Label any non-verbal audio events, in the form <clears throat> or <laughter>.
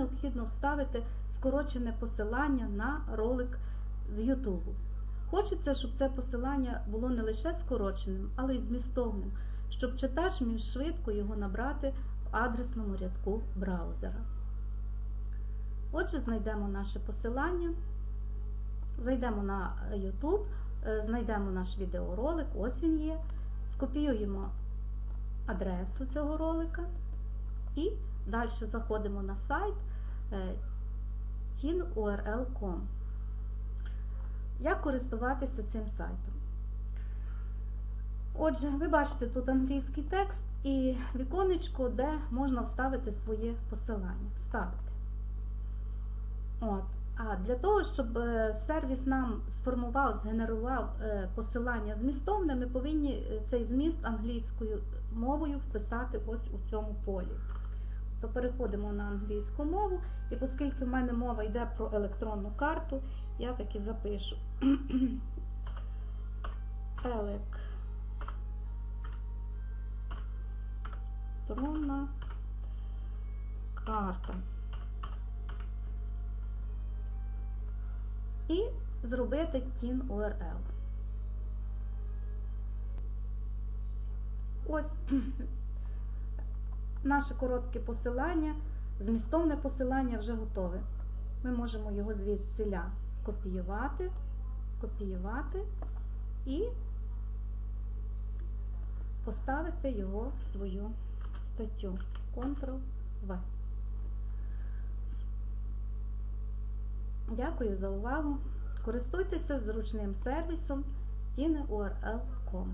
необхідно вставити скорочене посилання на ролик з YouTube. Хочеться, щоб це посилання було не лише скороченим, але й змістовним, щоб читач міг швидко його набрати в адресному рядку браузера. Отже, знайдемо наше посилання, зайдемо на YouTube, е, знайдемо наш відеоролик, ось він є, скопіюємо адресу цього ролика і далі заходимо на сайт е, tinurl.com. Як користуватися цим сайтом? Отже, ви бачите тут англійський текст і віконечко, де можна вставити своє посилання. Вставити. От. А для того, щоб е, сервіс нам сформував, згенерував е, посилання змістовне, ми повинні цей зміст англійською мовою вписати ось у цьому полі. То переходимо на англійську мову, і оскільки в мене мова йде про електронну карту, я таки запишу <clears throat> електронна карта. І зробити TIN URL. Ось <clears throat> наше коротке посилання, змістовне посилання вже готове. Ми можемо його звідсиля скопіювати, копіювати і поставити його в свою статтю. Ctrl-V. Дякую за увагу. Користуйтеся зручним сервісом tineurl.com.